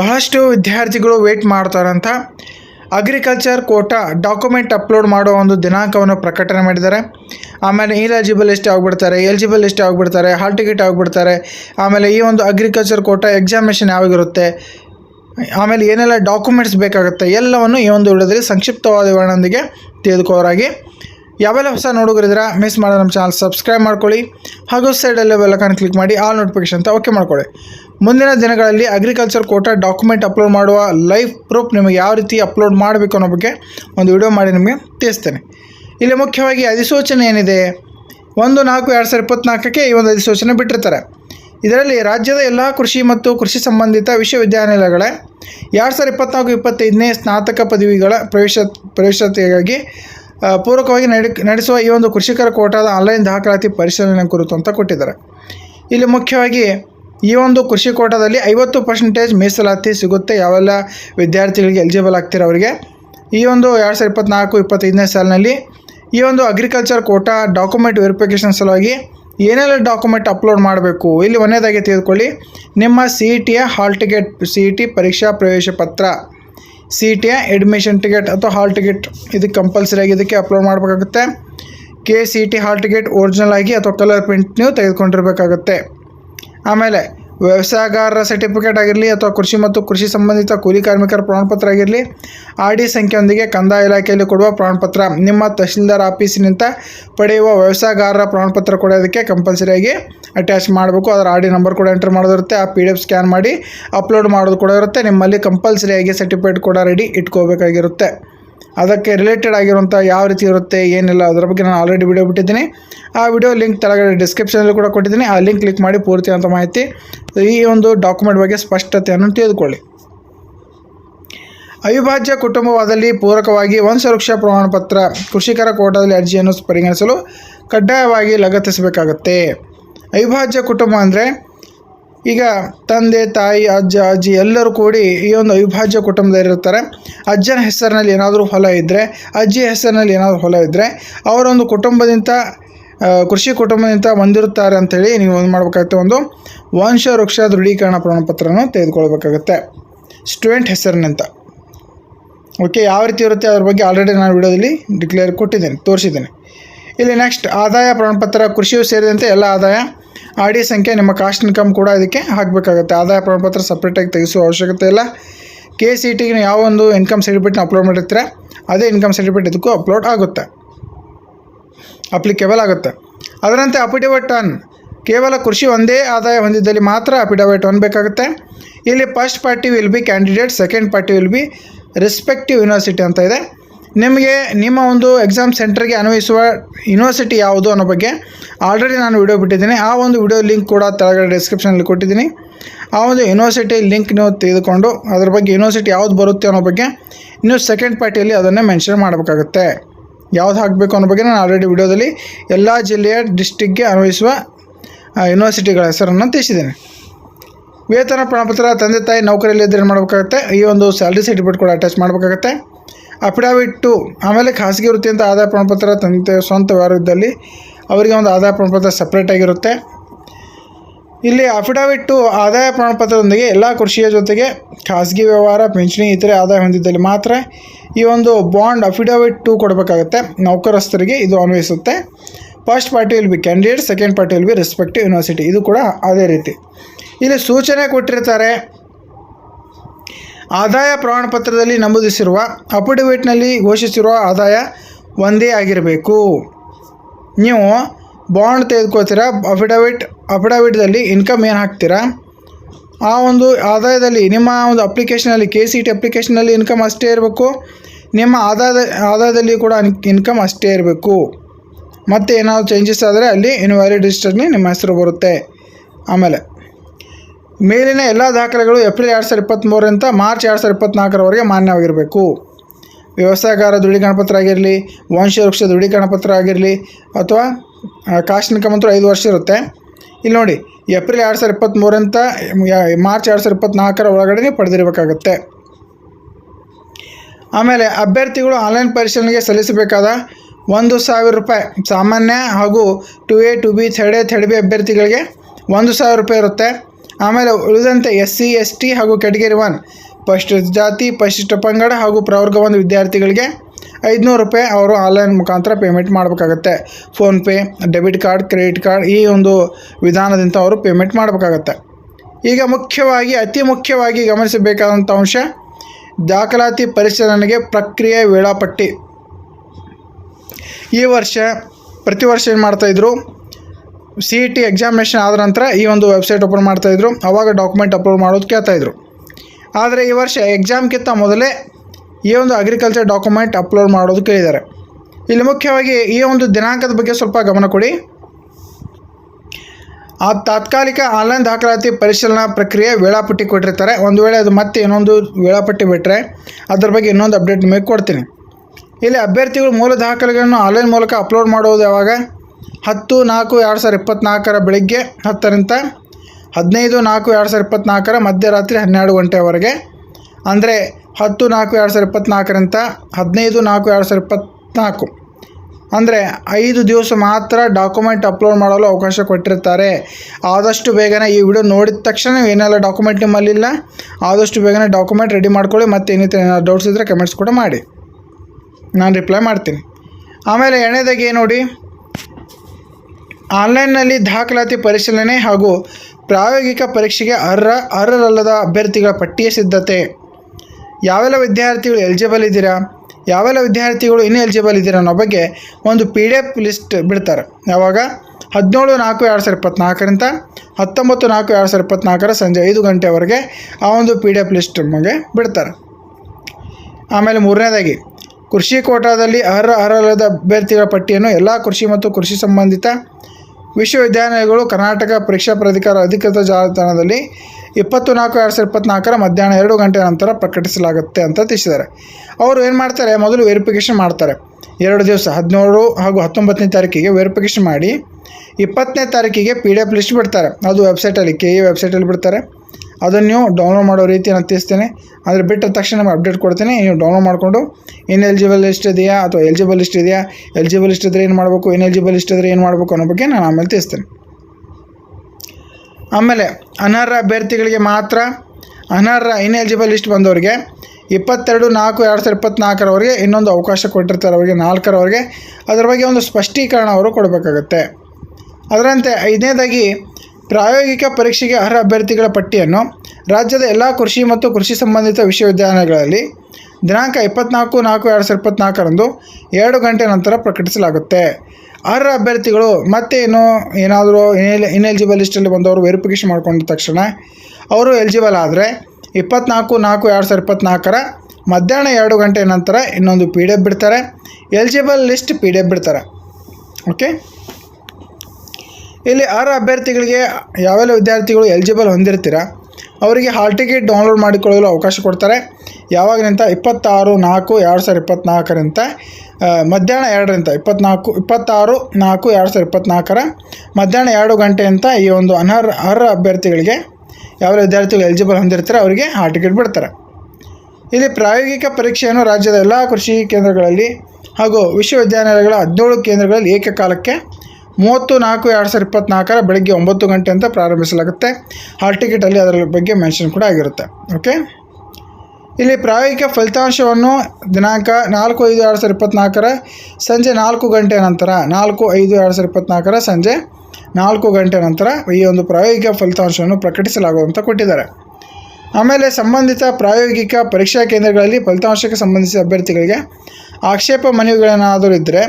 ಬಹಳಷ್ಟು ವಿದ್ಯಾರ್ಥಿಗಳು ವೇಟ್ ಮಾಡ್ತಾರಂತ. ಅಗ್ರಿಕಲ್ಚರ್ ಕೋಟಾ ಡಾಕ್ಯುಮೆಂಟ್ ಅಪ್ಲೋಡ್ ಮಾಡೋ ಒಂದು ದಿನಾಂಕವನ್ನು ಪ್ರಕಟಣೆ ಮಾಡಿದ್ದಾರೆ. ಆಮೇಲೆ ಇಲಿಜಿಬಲ್ ಲಿಸ್ಟ್ ಆಗಿಬಿಡ್ತಾರೆ ಎಲಿಜಿಬಲ್ ಲಿಸ್ಟ್ ಆಗಿಬಿಡ್ತಾರೆ ಹಾಲ್ ಟಿಕೆಟ್ ಆಗಿಬಿಡ್ತಾರೆ. ಆಮೇಲೆ ಈ ಒಂದು ಅಗ್ರಿಕಲ್ಚರ್ ಕೋಟಾ ಎಕ್ಸಾಮಿನೇಷನ್ ಯಾವಾಗಿರುತ್ತೆ? ಆಮೇಲೆ ಏನೆಲ್ಲ ಡಾಕ್ಯುಮೆಂಟ್ಸ್ ಬೇಕಾಗುತ್ತೆ? ಎಲ್ಲವನ್ನು ಈ ಒಂದು ವಿಡಿಯೋದಲ್ಲಿ ಸಂಕ್ಷಿಪ್ತವಾದ ವಿವರಣೆಯೊಂದಿಗೆ ತಿಳಿದುಕೋರಾಗಿ ಯಾವೆಲ್ಲ ಹೊಸ ನೋಡುಗರಿದ್ರೆ ಮಿಸ್ ಮಾಡೋ ನಮ್ಮ ಚಾನಲ್ ಸಬ್ಸ್ಕ್ರೈಬ್ ಮಾಡ್ಕೊಳ್ಳಿ. ಹಾಗೂ ಸೈಡಲ್ಲೇ ಬೆಲ್ಲಕಾನ್ ಕ್ಲಿಕ್ ಮಾಡಿ ಆಲ್ ನೋಟಿಫಿಕೇಷನ್ ಅಂತ ಓಕೆ ಮಾಡ್ಕೊಳ್ಳಿ. ಮುಂದಿನ ದಿನಗಳಲ್ಲಿ ಅಗ್ರಿಕಲ್ಚರ್ ಕೋಟಾ ಡಾಕ್ಯುಮೆಂಟ್ ಅಪ್ಲೋಡ್ ಮಾಡುವ ಲೈಫ್ ಪ್ರೂಫ್ ನಿಮಗೆ ಯಾವ ರೀತಿ ಅಪ್ಲೋಡ್ ಮಾಡಬೇಕು ಅನ್ನೋ ಬಗ್ಗೆ ಒಂದು ವಿಡಿಯೋ ಮಾಡಿ ನಿಮಗೆ ತಿಳಿಸ್ತೇನೆ. ಇಲ್ಲಿ ಮುಖ್ಯವಾಗಿ ಅಧಿಸೂಚನೆ ಏನಿದೆ? ಒಂದು, ನಾಲ್ಕು, ಎರಡು ಸಾವಿರದ ಇಪ್ಪತ್ತ್ನಾಲ್ಕಕ್ಕೆ ಈ ಒಂದು ಅಧಿಸೂಚನೆ ಬಿಟ್ಟಿರ್ತಾರೆ. ಇದರಲ್ಲಿ ರಾಜ್ಯದ ಎಲ್ಲ ಕೃಷಿ ಮತ್ತು ಕೃಷಿ ಸಂಬಂಧಿತ ವಿಶ್ವವಿದ್ಯಾನಿಲಯಗಳ ಎರಡು ಸಾವಿರದ ಇಪ್ಪತ್ನಾಲ್ಕು, ಇಪ್ಪತ್ತೈದನೇ ಸ್ನಾತಕ ಪದವಿಗಳ ಪ್ರವೇಶ, ಪ್ರವೇಶತೆಗಾಗಿ ಪೂರಕವಾಗಿ ನಡೆ, ನಡೆಸುವ ಈ ಒಂದು ಕೃಷಿಕರ ಕೋಟಾದ ಆನ್ಲೈನ್ ದಾಖಲಾತಿ ಪರಿಶೀಲನೆ ಕುರಿತು ಅಂತ ಕೊಟ್ಟಿದ್ದಾರೆ. ಇಲ್ಲಿ ಮುಖ್ಯವಾಗಿ ಈ ಒಂದು ಕೃಷಿ ಕೋಟಾದಲ್ಲಿ ಐವತ್ತು ಪರ್ಸೆಂಟೇಜ್ ಮೀಸಲಾತಿ ಸಿಗುತ್ತೆ ಯಾವೆಲ್ಲ ವಿದ್ಯಾರ್ಥಿಗಳಿಗೆ ಎಲಿಜಿಬಲ್ ಆಗ್ತಿರೋ ಅವರಿಗೆ? ಈ ಒಂದು ಎರಡು ಸಾವಿರದ ಇಪ್ಪತ್ನಾಲ್ಕು, ಇಪ್ಪತ್ತೈದನೇ ಸಾಲಿನಲ್ಲಿ ಈ ಒಂದು ಅಗ್ರಿಕಲ್ಚರ್ ಕೋಟಾ ಡಾಕ್ಯುಮೆಂಟ್ ವೆರಿಫಿಕೇಷನ್ ಸಲುವಾಗಿ ಏನೆಲ್ಲ ಡಾಕ್ಯುಮೆಂಟ್ ಅಪ್ಲೋಡ್ ಮಾಡಬೇಕು? ಇಲ್ಲಿ ಒಂದನೇದಾಗಿ ತೆಗೆದುಕೊಳ್ಳಿ. ನಿಮ್ಮ C E ಟಿಯ hall ticket C E T ಪರೀಕ್ಷಾ ಪ್ರವೇಶ ಪತ್ರ. ಸಿ ಇ ಟಿಯ ಅಡ್ಮಿಷನ್ ಟಿಕೆಟ್ ಅಥವಾ ಹಾಲ್ ಟಿಕೆಟ್ ಇದಕ್ಕೆ ಕಂಪಲ್ಸರಿ ಆಗಿ ಇದಕ್ಕೆ ಅಪ್ಲೋಡ್ ಮಾಡಬೇಕಾಗುತ್ತೆ. K C E T hall ticket original ಆಗಿ ಅಥವಾ ಕಲರ್ ಪ್ರಿಂಟ್ ನೀವು ತೆಗೆದುಕೊಂಡಿರಬೇಕಾಗುತ್ತೆ. ಆಮೇಲೆ ವ್ಯವಸಾಯಗಾರರ ಸರ್ಟಿಫಿಕೇಟ್ ಆಗಿರಲಿ ಅಥವಾ ಕೃಷಿ ಮತ್ತು ಕೃಷಿ ಸಂಬಂಧಿತ ಕೂಲಿ ಕಾರ್ಮಿಕರ ಪ್ರಮಾಣಪತ್ರ ಆಗಿರಲಿ, ಆರ್ ಡಿ ಸಂಖ್ಯೆಯೊಂದಿಗೆ ಕಂದಾಯ ಇಲಾಖೆಯಲ್ಲಿ ಕೊಡುವ ಪ್ರಮಾಣಪತ್ರ. ನಿಮ್ಮ ತಹಶೀಲ್ದಾರ್ ಆಫೀಸಿನಿಂದ ಪಡೆಯುವ ವ್ಯವಸಾಯಗಾರರ ಪ್ರಮಾಣಪತ್ರ ಕೊಡೋದಕ್ಕೆ ಕಂಪಲ್ಸರಿಯಾಗಿ ಅಟ್ಯಾಚ್ ಮಾಡಬೇಕು. ಅದರ ಆರ್ ಡಿ ನಂಬರ್ ಕೂಡ ಎಂಟರ್ ಮಾಡೋದಿರುತ್ತೆ. ಆ ಪಿ ಡಿ ಎಫ್ ಸ್ಕ್ಯಾನ್ ಮಾಡಿ ಅಪ್ಲೋಡ್ ಮಾಡೋದು ಕೂಡ ಇರುತ್ತೆ. ನಿಮ್ಮಲ್ಲಿ ಕಂಪಲ್ಸರಿಯಾಗಿ ಸರ್ಟಿಫಿಕೇಟ್ ಕೂಡ ರೆಡಿ ಇಟ್ಕೋಬೇಕಾಗಿರುತ್ತೆ. ಅದಕ್ಕೆ ರಿಲೇಟೆಡ್ ಆಗಿರುವಂಥ ಯಾವ ರೀತಿ ಇರುತ್ತೆ, ಏನಿಲ್ಲ, ಅದರ ಬಗ್ಗೆ ನಾನು ಆಲ್ರೆಡಿ ವಿಡಿಯೋ ಬಿಟ್ಟಿದ್ದೀನಿ. ಆ ವಿಡಿಯೋ ಲಿಂಕ್ ತಳಗಡೆ ಡಿಸ್ಕ್ರಿಪ್ಷನಲ್ಲಿ ಕೂಡ ಕೊಟ್ಟಿದ್ದೀನಿ. ಆ ಲಿಂಕ್ ಕ್ಲಿಕ್ ಮಾಡಿ ಪೂರ್ತಿ ಅಂತ ಮಾಹಿತಿ. ಈ ಒಂದು ಡಾಕ್ಯುಮೆಂಟ್ ಬಗ್ಗೆ ಸ್ಪಷ್ಟತೆಯನ್ನು ತಿಳಿದುಕೊಳ್ಳಿ. ಅವಿಭಾಜ್ಯ ಕುಟುಂಬವಾದಲ್ಲಿ ಪೂರಕವಾಗಿ ವಂಶವೃಕ್ಷ ಪ್ರಮಾಣಪತ್ರ, ಕೃಷಿಕರ ಕೋಟಾದಲ್ಲಿ ಅರ್ಜಿಯನ್ನು ಪರಿಗಣಿಸಲು ಕಡ್ಡಾಯವಾಗಿ ಲಗತ್ತಿಸಬೇಕಾಗತ್ತೆ. ಅವಿಭಾಜ್ಯ ಕುಟುಂಬ ಅಂದರೆ ಈಗ ತಂದೆ, ತಾಯಿ, ಅಜ್ಜ, ಅಜ್ಜಿ ಎಲ್ಲರೂ ಕೂಡಿ ಈ ಒಂದು ಅವಿಭಾಜ್ಯ ಕುಟುಂಬದಲ್ಲಿರ್ತಾರೆ ಅಜ್ಜನ ಹೆಸರಿನಲ್ಲಿ ಏನಾದರೂ ಹೊಲ ಇದ್ದರೆ ಅಜ್ಜಿ ಹೆಸರಿನಲ್ಲಿ ಏನಾದರೂ ಹೊಲ ಇದ್ದರೆ ಅವರೊಂದು ಕುಟುಂಬದಿಂದ ಕೃಷಿ ಕುಟುಂಬದಿಂದ ಬಂದಿರುತ್ತಾರೆ ಅಂಥೇಳಿ ನೀವು ಒಂದು ಮಾಡಬೇಕಾಗುತ್ತೆ. ಒಂದು ವಂಶ ವೃಕ್ಷ ದೃಢೀಕರಣ ಪ್ರಮಾಣಪತ್ರವನ್ನು ತೆಗೆದುಕೊಳ್ಬೇಕಾಗುತ್ತೆ. ಸ್ಟೂಡೆಂಟ್ ಹೆಸರಿನಂತ. ಓಕೆ, ಯಾವ ರೀತಿ ಇರುತ್ತೆ ಅದ್ರ ಬಗ್ಗೆ ಆಲ್ರೆಡಿ ನಾನು ವಿಡಿಯೋದಲ್ಲಿ ಡಿಕ್ಲೇರ್ ಕೊಟ್ಟಿದ್ದೇನೆ, ತೋರಿಸಿದ್ದೇನೆ. ಇಲ್ಲಿ ನೆಕ್ಸ್ಟ್ ಆದಾಯ ಪ್ರಮಾಣಪತ್ರ, ಕೃಷಿಯು ಸೇರಿದಂತೆ ಎಲ್ಲ ಆದಾಯ ಆರ್ ಡಿ ಸಂಖ್ಯೆ, ನಿಮ್ಮ ಕಾಸ್ಟ್ ಇನ್ಕಮ್ ಕೂಡ ಇದಕ್ಕೆ ಹಾಕಬೇಕಾಗುತ್ತೆ. ಆದಾಯ ಪ್ರಮಾಣಪತ್ರ ಸಪ್ರೇಟಾಗಿ ತೆಗೆಸೋ ಅವಶ್ಯಕತೆ ಇಲ್ಲ. ಕೆ ಸಿ ಟಿಗೆ ಯಾವ ಒಂದು ಇನ್ಕಮ್ ಸರ್ಟಿಫಿಕೇಟ್ನ ಅಪ್ಲೋಡ್ ಮಾಡಿರ್ತೀರ, ಅದೇ ಇನ್ಕಮ್ ಸರ್ಟಿಫಿಕೇಟ್ ಇದಕ್ಕೂ ಅಪ್ಲೋಡ್ ಆಗುತ್ತೆ. ಅಪ್ಲಿಕೇಬಲ್ ಆಗುತ್ತೆ. ಅದರಂತೆ ಅಫಿಡವಿಟ್ ಅನ್ ಕೇವಲ ಕೃಷಿ ಒಂದೇ ಆದಾಯ ಹೊಂದಿದ್ದಲ್ಲಿ ಮಾತ್ರ ಅಫಿಡವಿಟ್ ಒನ್ ಬೇಕಾಗುತ್ತೆ. ಇಲ್ಲಿ first party will be candidate second party will be respective university ಅಂತ ಇದೆ. ನಿಮಗೆ ನಿಮ್ಮ ಒಂದು ಎಕ್ಸಾಮ್ ಸೆಂಟರ್ಗೆ ಅನ್ವಯಿಸುವ ಯೂನಿವರ್ಸಿಟಿ ಯಾವುದು ಅನ್ನೋ ಬಗ್ಗೆ ಆಲ್ರೆಡಿ ನಾನು ವಿಡಿಯೋ ಬಿಟ್ಟಿದ್ದೀನಿ. ಆ ಒಂದು ವಿಡಿಯೋ ಲಿಂಕ್ ಕೂಡ ತೆಳಗಡೆ ಡಿಸ್ಕ್ರಿಪ್ಷನಲ್ಲಿ ಕೊಟ್ಟಿದ್ದೀನಿ. ಆ ಒಂದು ಯೂನಿವರ್ಸಿಟಿ ಲಿಂಕ್ ನೀವು ತೆಗೆದುಕೊಂಡು ಅದ್ರ ಬಗ್ಗೆ ಯೂನಿವರ್ಸಿಟಿ ಯಾವ್ದು ಬರುತ್ತೆ ಅನ್ನೋ ಬಗ್ಗೆ ನೀವು ಸೆಕೆಂಡ್ ಪಾರ್ಟಿಯಲ್ಲಿ ಅದನ್ನೇ ಮೆನ್ಷನ್ ಮಾಡಬೇಕಾಗುತ್ತೆ. ಯಾವ್ದು ಹಾಕಬೇಕು ಅನ್ನೋ ಬಗ್ಗೆ ನಾನು ಆಲ್ರೆಡಿ ವಿಡಿಯೋದಲ್ಲಿ ಎಲ್ಲ ಜಿಲ್ಲೆಯ ಡಿಸ್ಟಿಕ್ಗೆ ಅನ್ವಯಿಸುವ ಯೂನಿವರ್ಸಿಟಿಗಳ ಹೆಸರನ್ನು ತಿಳಿಸಿದ್ದೀನಿ. ವೇತನ ಪ್ರಮಾಣಪತ್ರ ತಂದೆ ತಾಯಿ ನೌಕರಿಯಲ್ಲಿ ಏನು ಮಾಡಬೇಕಾಗುತ್ತೆ? ಈ ಒಂದು ಸ್ಯಾಲ್ರಿ ಸರ್ಟಿಫಿಕೇಟ್ ಕೂಡ ಅಟ್ಯಾಚ್ ಮಾಡಬೇಕಾಗುತ್ತೆ. ಅಫಿಡವಿಟ್ಟು ಆಮೇಲೆ ಖಾಸಗಿ ವೃತ್ತಿಯಿಂದ ಆದಾಯ ಪ್ರಮಾಣಪತ್ರ ತಂದೆ ಸ್ವಂತ ವ್ಯವಹಾರದಲ್ಲಿ ಅವರಿಗೆ ಒಂದು ಆದಾಯ ಪ್ರಮಾಣಪತ್ರ ಸಪ್ರೇಟಾಗಿರುತ್ತೆ ಇಲ್ಲಿ ಅಫಿಡವಿಟ್ಟು ಆದಾಯ ಪ್ರಮಾಣಪತ್ರದೊಂದಿಗೆ ಎಲ್ಲ ಕೃಷಿಯ ಜೊತೆಗೆ ಖಾಸಗಿ ವ್ಯವಹಾರ, ಪಿಂಚಣಿ, ಇತರೆ ಆದಾಯ ಹೊಂದಿದ್ದಲ್ಲಿ ಮಾತ್ರ ಈ ಒಂದು ಬಾಂಡ್ ಅಫಿಡವಿಟ್ ಟು ಕೊಡಬೇಕಾಗುತ್ತೆ. ನೌಕರಸ್ಥರಿಗೆ ಇದು ಅನ್ವಯಿಸುತ್ತೆ. First party will be candidate, second party will be respective university. ಇದು ಕೂಡ ಅದೇ ರೀತಿ. ಇಲ್ಲಿ ಸೂಚನೆ ಕೊಟ್ಟಿರ್ತಾರೆ ಆದಾಯ ಪ್ರಮಾಣಪತ್ರದಲ್ಲಿ ನಮೂದಿಸಿರುವ ಅಫಿಡವಿಟ್ನಲ್ಲಿ ಘೋಷಿಸಿರುವ ಆದಾಯ ಒಂದೇ ಆಗಿರಬೇಕು. ನೀವು ಬಾಂಡ್ ತೆಗೆದುಕೊಳ್ತೀರಾ, ಅಫಿಡವಿಟ್, ಅಫಿಡವಿಟ್ದಲ್ಲಿ ಇನ್ಕಮ್ ಏನು ಹಾಕ್ತೀರಾ? ಆ ಒಂದು ಆದಾಯದಲ್ಲಿ, ನಿಮ್ಮ ಒಂದು ಅಪ್ಲಿಕೇಶನಲ್ಲಿ ಕೆ ಸಿ ಟಿ ಅಪ್ಲಿಕೇಶನಲ್ಲಿ ಇನ್ಕಮ್ ಅಷ್ಟೇ ಇರಬೇಕು. ನಿಮ್ಮ ಆದಾಯದ ಆದಾಯದಲ್ಲಿ ಕೂಡ ಇನ್ಕಮ್ ಅಷ್ಟೇ ಇರಬೇಕು. ಮತ್ತು ಏನಾದರೂ ಚೇಂಜಸ್ ಆದರೆ ಅಲ್ಲಿ ಇನ್ವ್ಯಾಲಿಡ್ ರಿಜಿಸ್ಟರ್ನಿ ನಿಮ್ಮ ಹೆಸರು ಬರುತ್ತೆ. ಆಮೇಲೆ ಮೇಲಿನ ಎಲ್ಲ ದಾಖಲೆಗಳು ಏಪ್ರಿಲ್ ಎರಡು ಸಾವಿರದ ಇಪ್ಪತ್ತ್ಮೂರರಿಂದ ಮಾರ್ಚ್ ಎರಡು ಸಾವಿರದ ಇಪ್ಪತ್ತ್ನಾಲ್ಕರವರೆಗೆ ಮಾನ್ಯವಾಗಿರಬೇಕು. ವ್ಯವಸಾಯಗಾರ ದೃಢೀಕರಣ ಪತ್ರ ಆಗಿರಲಿ ವಂಶವೃಕ್ಷ ದೃಢೀಕರಣ ಪತ್ರ ಆಗಿರಲಿ ಅಥವಾ ಕಾಸ್ಟ್ ಇನ್ಕಮ್ ಐದು ವರ್ಷ ಇರುತ್ತೆ. ಇಲ್ಲಿ ನೋಡಿ, ಏಪ್ರಿಲ್ ಎರಡು ಸಾವಿರದ ಇಪ್ಪತ್ತ್ಮೂರಂತ ಮಾರ್ಚ್ ಎರಡು ಸಾವಿರದ ಇಪ್ಪತ್ತ್ನಾಲ್ಕರ ಒಳಗಡೆ ಪಡೆದಿರಬೇಕಾಗತ್ತೆ. ಆಮೇಲೆ ಅಭ್ಯರ್ಥಿಗಳು ಆನ್ಲೈನ್ ಪರಿಶೀಲನೆಗೆ ಸಲ್ಲಿಸಬೇಕಾದ ಒಂದು ಸಾವಿರ ರೂಪಾಯಿ, ಸಾಮಾನ್ಯ ಹಾಗೂ two A two B third A third B ಅಭ್ಯರ್ಥಿಗಳಿಗೆ ಒಂದು ಸಾವಿರ ರೂಪಾಯಿ ಇರುತ್ತೆ. ಆಮೇಲೆ ಉಳಿದಂತೆ ಎಸ್ ಸಿ ಎಸ್ ಟಿ ಹಾಗೂ ಕೆಟಗರಿ ಒನ್ ಪರಿಶಿಷ್ಟ ಜಾತಿ ಪರಿಶಿಷ್ಟ ಪಂಗಡ ಹಾಗೂ ಪ್ರವರ್ಗ ಒಂದು ವಿದ್ಯಾರ್ಥಿಗಳಿಗೆ ಐದುನೂರು ರೂಪಾಯಿ ಅವರು ಆನ್ಲೈನ್ ಮುಖಾಂತರ ಪೇಮೆಂಟ್ ಮಾಡಬೇಕಾಗತ್ತೆ. PhonePe debit card, credit card ಈ ಒಂದು ವಿಧಾನದಿಂದ ಅವರು ಪೇಮೆಂಟ್ ಮಾಡಬೇಕಾಗತ್ತೆ. ಈಗ ಮುಖ್ಯವಾಗಿ, ಅತಿ ಮುಖ್ಯವಾಗಿ ಗಮನಿಸಬೇಕಾದಂಥ ಅಂಶ, ದಾಖಲಾತಿ ಪರಿಶೀಲನೆಗೆ ಪ್ರಕ್ರಿಯೆ ವೇಳಾಪಟ್ಟಿ. ಈ ವರ್ಷ ಪ್ರತಿ ವರ್ಷ ಏನು ಮಾಡ್ತಾಯಿದ್ರು ಸಿ ಇ ಟಿ ಎಕ್ಸಾಮಿನೇಷನ್ ಆದ ನಂತರ ಈ ಒಂದು ವೆಬ್ಸೈಟ್ ಓಪನ್ ಮಾಡ್ತಾಯಿದ್ರು ಅವಾಗ ಡಾಕ್ಯುಮೆಂಟ್ ಅಪ್ಲೋಡ್ ಮಾಡೋದು ಕೇಳ್ತಾಯಿದ್ರು ಆದರೆ ಈ ವರ್ಷ ಎಕ್ಸಾಮ್ಗಿಂತ ಮೊದಲೇ ಈ ಒಂದು ಅಗ್ರಿಕಲ್ಚರ್ ಡಾಕ್ಯುಮೆಂಟ್ ಅಪ್ಲೋಡ್ ಮಾಡೋದು ಕೇಳಿದ್ದಾರೆ. ಇಲ್ಲಿ ಮುಖ್ಯವಾಗಿ ಈ ಒಂದು ದಿನಾಂಕದ ಬಗ್ಗೆ ಸ್ವಲ್ಪ ಗಮನ ಕೊಡಿ. ಆ ತಾತ್ಕಾಲಿಕ ಆನ್ಲೈನ್ ದಾಖಲಾತಿ ಪರಿಶೀಲನಾ ಪ್ರಕ್ರಿಯೆ ವೇಳಾಪಟ್ಟಿ ಕೊಟ್ಟಿರ್ತಾರೆ. ಒಂದು ವೇಳೆ ಅದು ಮತ್ತೆ ಇನ್ನೊಂದು ವೇಳಾಪಟ್ಟಿ ಬಿಟ್ಟರೆ ಅದ್ರ ಬಗ್ಗೆ ಇನ್ನೊಂದು ಅಪ್ಡೇಟ್ ನಿಮಗೆ ಕೊಡ್ತೀನಿ. ಇಲ್ಲಿ ಅಭ್ಯರ್ಥಿಗಳು ಮೂಲ ದಾಖಲೆಗಳನ್ನು ಆನ್ಲೈನ್ ಮೂಲಕ ಅಪ್ಲೋಡ್ ಮಾಡೋದು ಯಾವಾಗ? ಹತ್ತು ನಾಲ್ಕು ಎರಡು ಸಾವಿರದ ಇಪ್ಪತ್ತ್ನಾಲ್ಕರ ಬೆಳಗ್ಗೆ ಹತ್ತರಿಂದ ಹದಿನೈದು ನಾಲ್ಕು ಎರಡು ಸಾವಿರದ ಇಪ್ಪತ್ತ್ನಾಲ್ಕರ ಮಧ್ಯರಾತ್ರಿ ಹನ್ನೆರಡು ಗಂಟೆವರೆಗೆ. ಅಂದರೆ ಹತ್ತು ನಾಲ್ಕು ಎರಡು ಸಾವಿರದ ಇಪ್ಪತ್ತ್ನಾಲ್ಕರಿಂದ ಹದಿನೈದು ನಾಲ್ಕು ಎರಡು ಸಾವಿರದ ಇಪ್ಪತ್ತ್ನಾಲ್ಕು ಅಂದರೆ ಐದು ದಿವಸ ಮಾತ್ರ ಡಾಕ್ಯುಮೆಂಟ್ ಅಪ್ಲೋಡ್ ಮಾಡಲು ಅವಕಾಶ ಕೊಟ್ಟಿರ್ತಾರೆ. ಆದಷ್ಟು ಬೇಗನೆ ಈ ವಿಡಿಯೋ ನೋಡಿದ ತಕ್ಷಣ ಏನೆಲ್ಲ ಡಾಕ್ಯುಮೆಂಟ್ ನಿಮ್ಮಲ್ಲಿಲ್ಲ, ಆದಷ್ಟು ಬೇಗನೆ ಡಾಕ್ಯುಮೆಂಟ್ ರೆಡಿ ಮಾಡ್ಕೊಳ್ಳಿ, ಮತ್ತು ಏನಿತ್ತು ಏನಾದ್ರು ಡೌಟ್ಸ್ ಇದ್ದರೆ ಕಮೆಂಟ್ಸ್ ಕೂಡ ಮಾಡಿ. ನಾನು ರಿಪ್ಲೈ ಮಾಡ್ತೀನಿ. ಆಮೇಲೆ ಎರಡನೇದಾಗಿ ನೋಡಿ? ಆನ್ಲೈನ್ನಲ್ಲಿ ದಾಖಲಾತಿ ಪರಿಶೀಲನೆ ಹಾಗೂ ಪ್ರಾಯೋಗಿಕ ಪರೀಕ್ಷೆಗೆ ಅರ್ಹ ಅರ್ಹರಲ್ಲದ ಅಭ್ಯರ್ಥಿಗಳ ಪಟ್ಟಿಯ ಸಿದ್ಧತೆ. ಯಾವೆಲ್ಲ ವಿದ್ಯಾರ್ಥಿಗಳು ಎಲಿಜಿಬಲ್ ಇದ್ದೀರಾ? ಯಾವೆಲ್ಲ ವಿದ್ಯಾರ್ಥಿಗಳು ಇನ್ನೂ ಎಲಿಜಿಬಲ್ ಇದ್ದೀರಾ ಅನ್ನೋ ಬಗ್ಗೆ ಒಂದು ಪಿ ಡಿ ಎಫ್ ಲಿಸ್ಟ್ ಬಿಡ್ತಾರೆ. ಯಾವಾಗ? ಹದಿನೇಳು ನಾಲ್ಕು ಎರಡು ಸಾವಿರದ ಇಪ್ಪತ್ನಾಲ್ಕರಿಂದ ಹತ್ತೊಂಬತ್ತು ನಾಲ್ಕು ಎರಡು ಸಾವಿರದ ಇಪ್ಪತ್ತ್ನಾಲ್ಕರ ಸಂಜೆ ಐದು ಗಂಟೆವರೆಗೆ ಆ ಒಂದು ಪಿ ಡಿ ಎಫ್ ಲಿಸ್ಟ್ ನಮಗೆ ಬಿಡ್ತಾರೆ. ಆಮೇಲೆ ಮೂರನೇದಾಗಿ, ಕೃಷಿ ಕೋಟಾದಲ್ಲಿ ಅರ್ಹ ಅರ್ಹರಲ್ಲದ ಅಭ್ಯರ್ಥಿಗಳ ಪಟ್ಟಿಯನ್ನು ಎಲ್ಲ ಕೃಷಿ ಮತ್ತು ಕೃಷಿ ಸಂಬಂಧಿತ ವಿಶ್ವವಿದ್ಯಾಲಯಗಳು ಕರ್ನಾಟಕ ಪರೀಕ್ಷಾ ಪ್ರಾಧಿಕಾರ ಅಧಿಕೃತ ಜಾಲತಾಣದಲ್ಲಿ ಇಪ್ಪತ್ತು ನಾಲ್ಕು ಎರಡು ಸಾವಿರದ ಇಪ್ಪತ್ನಾಲ್ಕರ ಮಧ್ಯಾಹ್ನ ಎರಡು ಗಂಟೆ ನಂತರ ಪ್ರಕಟಿಸಲಾಗುತ್ತೆ ಅಂತ ತಿಳಿಸಿದ್ದಾರೆ. ಅವರು ಏನು ಮಾಡ್ತಾರೆ? ಮೊದಲು ವೆರಿಫಿಕೇಷನ್ ಮಾಡ್ತಾರೆ. ಎರಡು ದಿವಸ, ಹದಿನೇಳು ಹಾಗೂ ಹತ್ತೊಂಬತ್ತನೇ ತಾರೀಕಿಗೆ ವೆರಿಫಿಕೇಷನ್ ಮಾಡಿ, ಇಪ್ಪತ್ತನೇ ತಾರೀಕಿಗೆ ಪಿ ಡಿ ಎಫ್ ಲಿಸ್ಟ್ ಬಿಡ್ತಾರೆ. ಅದು ವೆಬ್ಸೈಟಲ್ಲಿ, ಕೆ ಇ ವೆಬ್ಸೈಟಲ್ಲಿ ಬಿಡ್ತಾರೆ. ಅದನ್ನು ಡೌನ್ಲೋಡ್ ಮಾಡೋ ರೀತಿಯನ್ನು ತಿಳಿಸ್ತೇನೆ. ಆದರೆ ಬಿಟ್ಟ ತಕ್ಷಣ ನಿಮಗೆ ಅಪ್ಡೇಟ್ ಕೊಡ್ತೇನೆ. ನೀವು ಡೌನ್ಲೋಡ್ ಮಾಡಿಕೊಂಡು ಇನ್ ಎಲಿಜಿಬಲ್ ಲಿಸ್ಟ್ ಇದೆಯಾ ಅಥವಾ ಎಲಿಜಿಬಲ್ ಲಿಸ್ಟ್ ಇದೆಯಾ? ಎಲಿಜಿಬಲ್ ಲಿಸ್ಟ್ ಇದ್ದರೆ ಏನು ಮಾಡಬೇಕು? ಇನ್ ಎಲಿಜಿಬಲ್ ಲಿಸ್ಟ್ ಇದ್ದರೆ ಏನು ಮಾಡಬೇಕು ಅನ್ನೋ ಬಗ್ಗೆ ನಾನು ಆಮೇಲೆ ತಿಳಿಸ್ತೇನೆ. ಆಮೇಲೆ ಅನರ್ಹ ಅಭ್ಯರ್ಥಿಗಳಿಗೆ ಮಾತ್ರ ಅನರ್ಹ ಇನ್ ಎಲಿಜಿಬಲ್ ಲಿಸ್ಟ್ ಬಂದವರಿಗೆ ಇಪ್ಪತ್ತೆರಡು, ನಾಲ್ಕು, ಎರಡು ಸಾವಿರದ ಇಪ್ಪತ್ತ್ನಾಲ್ಕರವರೆಗೆ ಇನ್ನೊಂದು ಅವಕಾಶ ಕೊಟ್ಟಿರ್ತಾರೆ ಅವರಿಗೆ ನಾಲ್ಕರವರೆಗೆ. ಅದರ ಬಗ್ಗೆ ಒಂದು ಸ್ಪಷ್ಟೀಕರಣ ಅವರು ಕೊಡಬೇಕಾಗತ್ತೆ. ಅದರಂತೆ ಐದನೇದಾಗಿ ಪ್ರಾಯೋಗಿಕ ಪರೀಕ್ಷೆಗೆ ಅರ್ಹ ಅಭ್ಯರ್ಥಿಗಳ ಪಟ್ಟಿಯನ್ನು ರಾಜ್ಯದ ಎಲ್ಲ ಕೃಷಿ ಮತ್ತು ಕೃಷಿ ಸಂಬಂಧಿತ ವಿಶ್ವವಿದ್ಯಾಲಯಗಳಲ್ಲಿ ದಿನಾಂಕ ಇಪ್ಪತ್ನಾಲ್ಕು ನಾಲ್ಕು ಎರಡು ಸಾವಿರದ ಇಪ್ಪತ್ನಾಲ್ಕರಂದು ಎರಡು ಗಂಟೆ ನಂತರ ಪ್ರಕಟಿಸಲಾಗುತ್ತೆ. ಅರ್ಹ ಅಭ್ಯರ್ಥಿಗಳು ಮತ್ತೆ ಏನು ಏನಾದರೂ ಇನ್ಎಲಿಜಿಬಲ್ ಲಿಸ್ಟಲ್ಲಿ ಬಂದವರು ವೆರಿಫಿಕೇಷನ್ ಮಾಡಿಕೊಂಡ ತಕ್ಷಣ ಅವರು ಎಲಿಜಿಬಲ್ ಆದರೆ ಇಪ್ಪತ್ನಾಲ್ಕು ನಾಲ್ಕು ಎರಡು ಸಾವಿರದ ಇಪ್ಪತ್ನಾಲ್ಕರ ಮಧ್ಯಾಹ್ನ ಎರಡು ಗಂಟೆ ನಂತರ ಇನ್ನೊಂದು ಪಿ ಡಿ ಎಫ್ ಬಿಡ್ತಾರೆ. Eligible list P D F ಬಿಡ್ತಾರೆ. ಓಕೆ ಇಲ್ಲಿ ಆರು ಅಭ್ಯರ್ಥಿಗಳಿಗೆ ಯಾವೆಲ್ಲ ವಿದ್ಯಾರ್ಥಿಗಳು ಎಲಿಜಿಬಲ್ ಹೊಂದಿರ್ತೀರ, ಅವರಿಗೆ ಹಾಲ್ ಟಿಕೆಟ್ ಡೌನ್ಲೋಡ್ ಮಾಡಿಕೊಳ್ಳಲು ಅವಕಾಶ ಕೊಡ್ತಾರೆ. ಯಾವಾಗಿನಿಂದ ಇಪ್ಪತ್ತಾರು, ನಾಲ್ಕು, ಎರಡು ಸಾವಿರದ ಇಪ್ಪತ್ತ್ನಾಲ್ಕರಿಂದ ಮಧ್ಯಾಹ್ನ ಎರಡರಿಂದ. ಇಪ್ಪತ್ನಾಲ್ಕು, ಇಪ್ಪತ್ತಾರು, ನಾಲ್ಕು, ಎರಡು ಸಾವಿರದ ಇಪ್ಪತ್ತ್ನಾಲ್ಕರ ಮಧ್ಯಾಹ್ನ ಎರಡು ಅಂತ ಈ ಒಂದು ಅನರ್ಹ, ಅರ್ಹ ಅಭ್ಯರ್ಥಿಗಳಿಗೆ ಯಾವ ವಿದ್ಯಾರ್ಥಿಗಳು ಎಲಿಜಿಬಲ್ ಹೊಂದಿರ್ತಾರೆ ಅವರಿಗೆ ಹಾಲ್ ಟಿಕೆಟ್ ಬಿಡ್ತಾರೆ. ಇಲ್ಲಿ ಪ್ರಾಯೋಗಿಕ ಪರೀಕ್ಷೆಯನ್ನು ರಾಜ್ಯದ ಎಲ್ಲ ಕೃಷಿ ಕೇಂದ್ರಗಳಲ್ಲಿ ಹಾಗೂ ವಿಶ್ವವಿದ್ಯಾನಿಲಯಗಳ ಹದಿನೇಳು ಕೇಂದ್ರಗಳಲ್ಲಿ ಏಕಕಾಲಕ್ಕೆ ಮೂವತ್ತು ನಾಲ್ಕು, ಎರಡು ಸಾವಿರದ ಇಪ್ಪತ್ತ್ನಾಲ್ಕರ ಬೆಳಗ್ಗೆ ಒಂಬತ್ತು ಗಂಟೆ ಅಂತ ಪ್ರಾರಂಭಿಸಲಾಗುತ್ತೆ. ಹಾಲ್ ಟಿಕೆಟಲ್ಲಿ ಅದರ ಬಗ್ಗೆ ಮೆನ್ಷನ್ ಕೂಡ ಆಗಿರುತ್ತೆ. ಓಕೆ ಇಲ್ಲಿ ಪ್ರಾಯೋಗಿಕ ಫಲಿತಾಂಶವನ್ನು ದಿನಾಂಕ ನಾಲ್ಕು ಐದು ಎರಡು ಸಾವಿರದ ಇಪ್ಪತ್ತ್ನಾಲ್ಕರ ಸಂಜೆ ನಾಲ್ಕು ಗಂಟೆ ನಂತರ, ನಾಲ್ಕು ಐದು ಎರಡು ಸಾವಿರದ ಇಪ್ಪತ್ತ್ನಾಲ್ಕರ ಸಂಜೆ ನಾಲ್ಕು ಗಂಟೆ ನಂತರ ಈ ಒಂದು ಪ್ರಾಯೋಗಿಕ ಫಲಿತಾಂಶವನ್ನು ಪ್ರಕಟಿಸಲಾಗುವಂತ ಕೊಟ್ಟಿದ್ದಾರೆ. ಆಮೇಲೆ ಸಂಬಂಧಿತ ಪ್ರಾಯೋಗಿಕ ಪರೀಕ್ಷಾ ಕೇಂದ್ರಗಳಲ್ಲಿ ಫಲಿತಾಂಶಕ್ಕೆ ಸಂಬಂಧಿಸಿದ ಅಭ್ಯರ್ಥಿಗಳಿಗೆ ಆಕ್ಷೇಪ ಮನವಿಗಳೇನಾದರೂ ಇದ್ದರೆ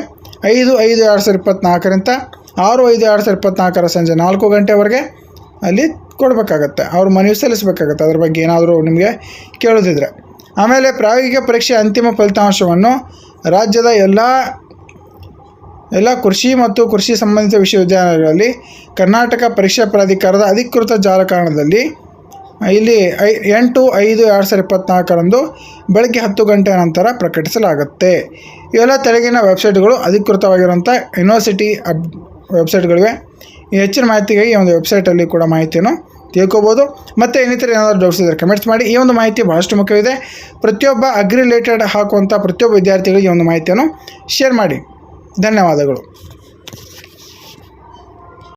ಐದು ಐದು ಎರಡು ಸಾವಿರದ ಇಪ್ಪತ್ತ್ನಾಲ್ಕರಿಂದ ಆರು, ಐದು ಎರಡು ಸಾವಿರದ ಇಪ್ಪತ್ತ್ನಾಲ್ಕರ ಸಂಜೆ ನಾಲ್ಕು ಗಂಟೆವರೆಗೆ ಅಲ್ಲಿ ಕೊಡಬೇಕಾಗತ್ತೆ. ಅವ್ರ ಮನವಿ ಸಲ್ಲಿಸಬೇಕಾಗತ್ತೆ. ಅದ್ರ ಬಗ್ಗೆ ಏನಾದರೂ ನಿಮಗೆ ಕೇಳೋದಿದ್ರೆ. ಆಮೇಲೆ ಪ್ರಾಯೋಗಿಕ ಪರೀಕ್ಷೆ ಅಂತಿಮ ಫಲಿತಾಂಶವನ್ನು ರಾಜ್ಯದ ಎಲ್ಲ ಎಲ್ಲ ಕೃಷಿ ಮತ್ತು ಕೃಷಿ ಸಂಬಂಧಿತ ವಿಶ್ವವಿದ್ಯಾಲಯಗಳಲ್ಲಿ ಕರ್ನಾಟಕ ಪರೀಕ್ಷಾ ಪ್ರಾಧಿಕಾರದ ಅಧಿಕೃತ ಜಾಲತಾಣದಲ್ಲಿ ಇಲ್ಲಿ ಐ, ಎಂಟು, ಐದು ಎರಡು ಸಾವಿರದ ಇಪ್ಪತ್ತ್ನಾಲ್ಕರಂದು ಬೆಳಗ್ಗೆ ಹತ್ತು ಗಂಟೆ ನಂತರ ಪ್ರಕಟಿಸಲಾಗುತ್ತೆ. ಇವೆಲ್ಲ ತೆಲುಗಿನ ವೆಬ್ಸೈಟ್ಗಳು ಅಧಿಕೃತವಾಗಿರುವಂಥ ಯೂನಿವರ್ಸಿಟಿ ಅಬ್ ವೆಬ್ಸೈಟ್ಗಳಿವೆ ಈ ಹೆಚ್ಚಿನ ಮಾಹಿತಿಗಾಗಿ ಈ ಒಂದು ವೆಬ್ಸೈಟಲ್ಲಿ ಕೂಡ ಮಾಹಿತಿಯನ್ನು ತಿಳ್ಕೋಬೋದು. ಮತ್ತು ಇನ್ನಿತರ ಏನಾದರೂ ಡೌಟ್ಸ್ ಇದ್ದರೆ ಕಮೆಂಟ್ಸ್ ಮಾಡಿ. ಈ ಒಂದು ಮಾಹಿತಿ ಭಾಳಷ್ಟು ಮುಖ್ಯವಿದೆ. ಪ್ರತಿಯೊಬ್ಬ ಅಗ್ರಿ ರಿಲೇಟೆಡ್ ಹಾಕುವಂಥ ಪ್ರತಿಯೊಬ್ಬ ವಿದ್ಯಾರ್ಥಿಗಳಿಗೆ ಈ ಒಂದು ಮಾಹಿತಿಯನ್ನು ಶೇರ್ ಮಾಡಿ. ಧನ್ಯವಾದಗಳು.